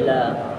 আলহামদুলিল্লাহ।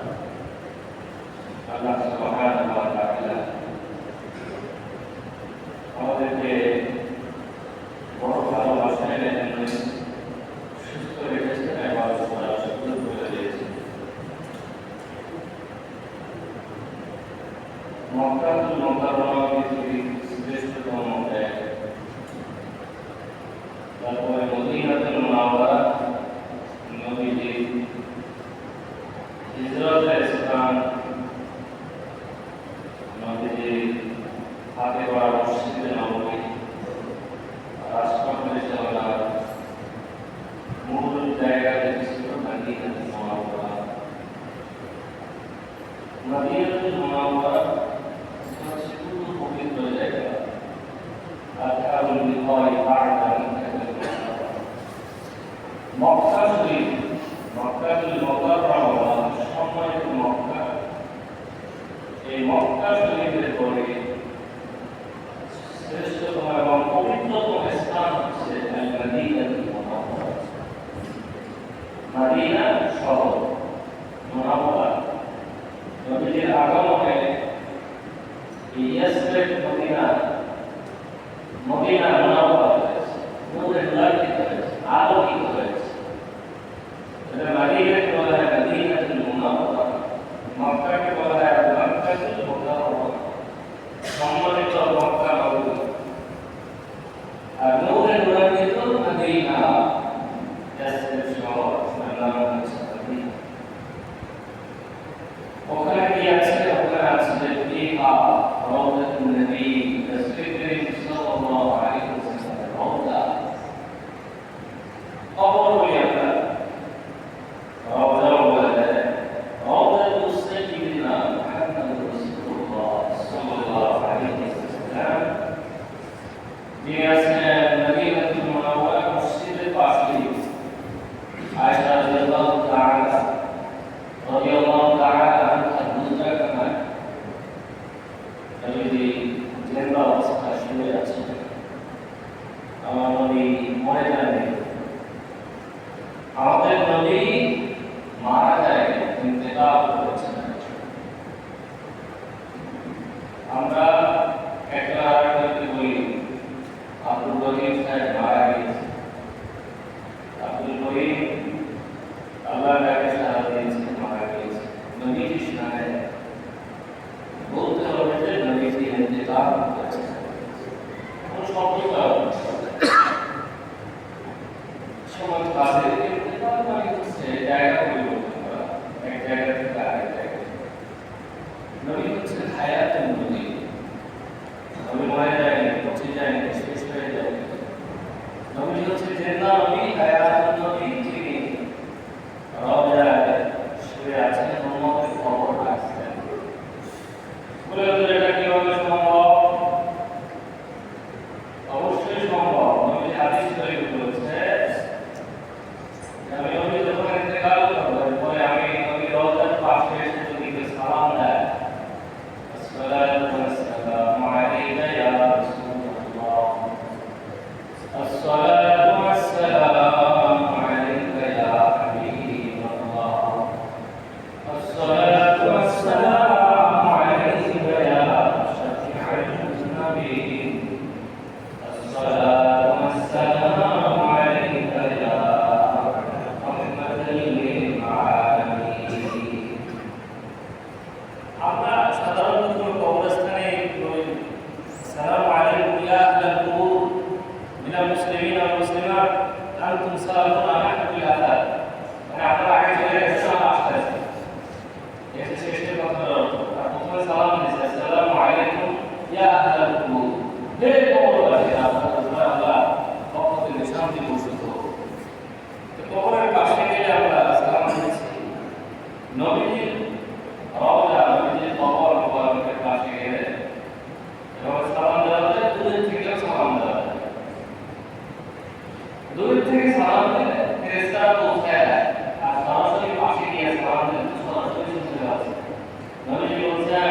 আমরা দূর থেকে সালাম দিলে ফেরেশতা পৌঁছায় আর সরাসরি পাশে গিয়ে সালাম দিলে সরাসরি শুনতে পাচ্ছে। নবীজি বলছেন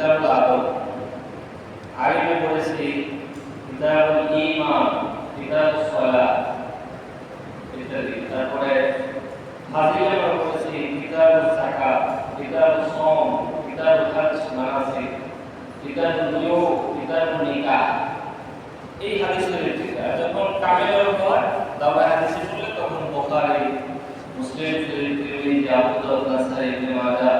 কিতাবুল আদব। আগে পড়েছি কিতাবুল ইমান কিতাবুল সলা ইত্যাদি। তারপরে হাজির আমরা পড়েছি কিতাবুল সাকা কিতাবুল সম কিতাবুল খালস মানাসিক কিতাবুল নিয়োগ কিতাবুল নিকাহ। এই হাদিসের ভিত্তিতে যখন কামেলের উপর দাবা হাদিসে শুনলে তখন বোখারি, মুসলিম তিরমিজি, আবু দাউদ, নাসাই, ইবনে মাজাহ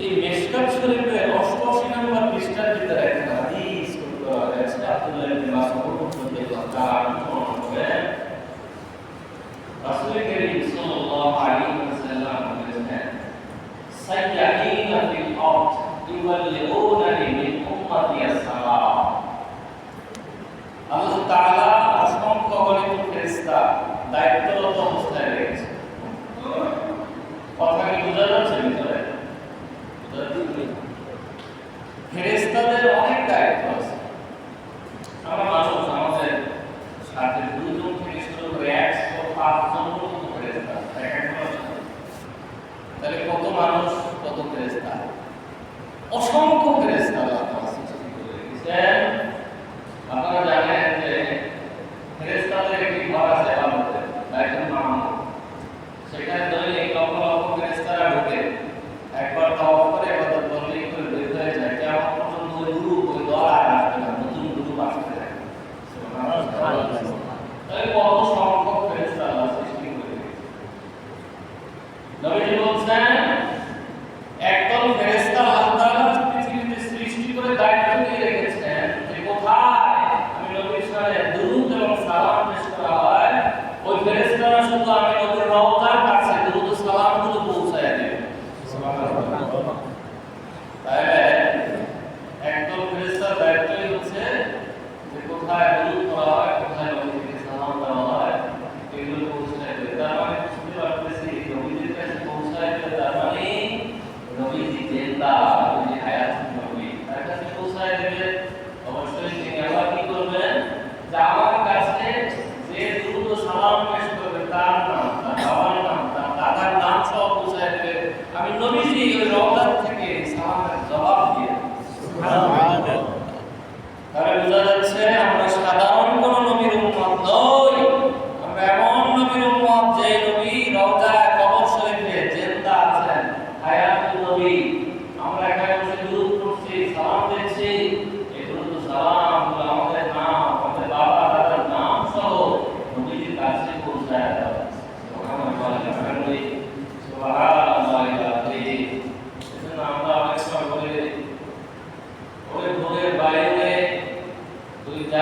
এই মেশকাত শরীফের অষ্টআশি নম্বর পৃষ্ঠার ভিতরে একটা হাদিস রয়েছে আব্দুল্লাহ ইবনে মাসউদ রাদিয়াল্লাহু তাআলা বলেন রাসূল করিম সাল্লাল্লাহু আলাইহি ওয়াসাল্লাম বলেছেন সাইয়াহিনা ফিল আরদ ইউওয়াল্লিউনানি মিন উম্মতি আসসালাম আল্লাহ তাআলা অসংখ্য গণিত ফেরেশতা দায়িত্ব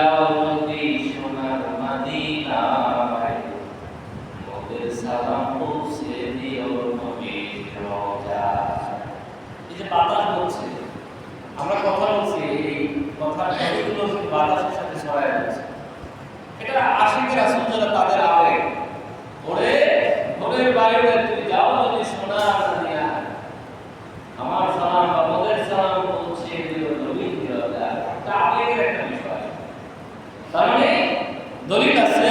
legal, দলিল আছে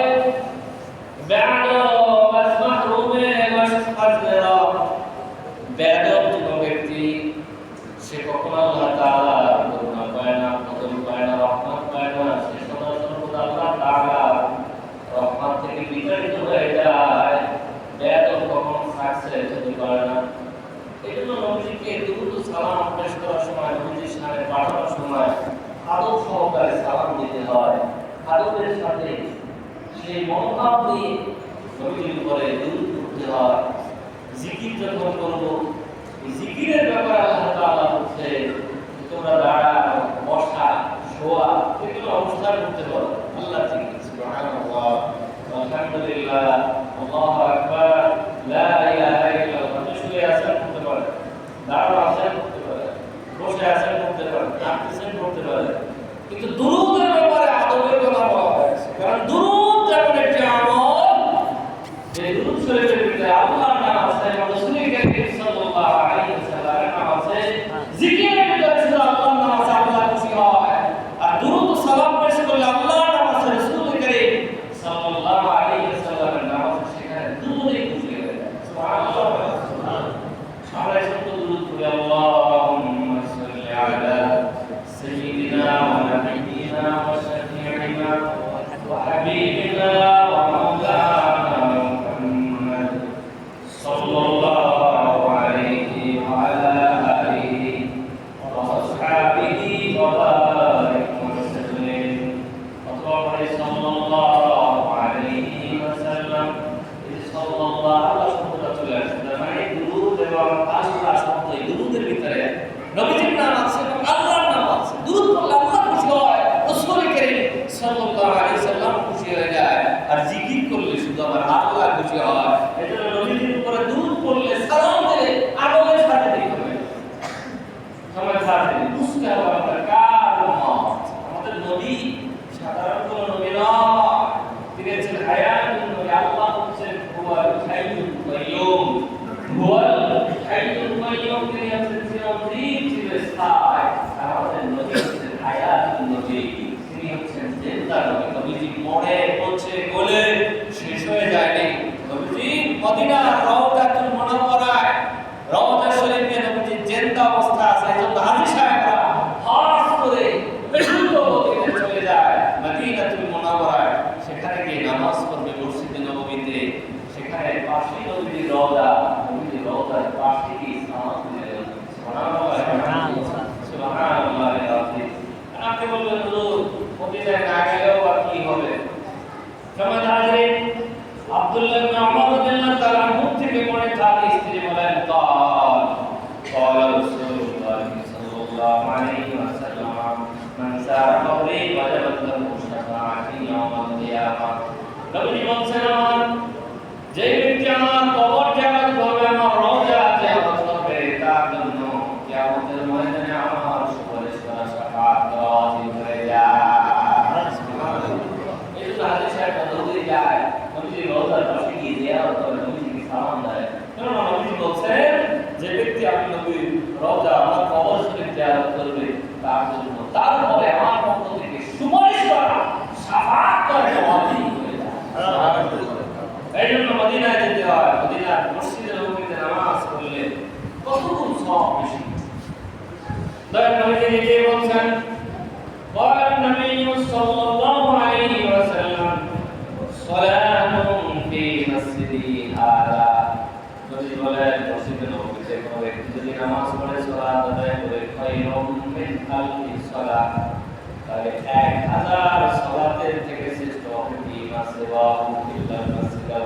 বেদব পায় না কদম পায় থেকে বিতাড়িত হয়ে যায়। বেদব কখনো সাকসেস না। এই জন্য নবীজিকে দুরুদ সালাম পেশ সময়, নবীজির সামনে পাঠানোর সময় আদব সহকারে সালাম দিতে হয়। আদবের সাথে সেই মনোভাব নিয়ে নবীন করে দূর করতে হয়। জিকির যখন করব জিকিরের ব্যাপারে আল্লাহ তাআলা তোমরা দাঁড়া বসা শোয়া এগুলো অবস্থান করতে পারো। আল্লাহ আলহামদুলিল্লাহ। আল্লাহু আকবার। লা ইলাহা ইল্লাল্লাহ। শুয়ে আছেন করতে পারে দাঁড়া আছেন করতে পারে বসে আছেন করতে পারে হাঁটতেছেন করতে পারে কিন্তু দুরুদ তোমার হাত কিছু হয়। আব্দুল্লাহ ইবনে ওমর রাদিয়াল্লাহু তাআলা আনহু থেকে পড়ে তার স্ত্রী বলেন قال قال رسول الله صلى الله عليه وسلم من سار قبري وجبت له شفاعتي يوم القيامة নবী বলছেন মসজিদে নবমীতে যদি নামাজ পড়ে সলাত আদায় করে খায়রুম মিন তাহলে এক হাজার থেকে শ্রেষ্ঠ হবে বিমা সেবা মুকিল্লাল মসজিদাল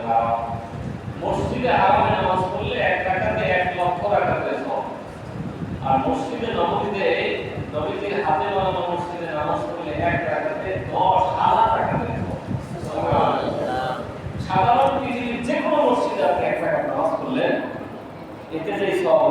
মসজিদে হারামে নামাজ পড়লে এক টাকাতে এক লক্ষ টাকাতে সব আর মসজিদে নবমীতে নবীজির হাতে বানানো মসজিদে নামাজ পড়লে এক টাকাতে দশ হাজার টাকাতে সাধারণ Entonces, como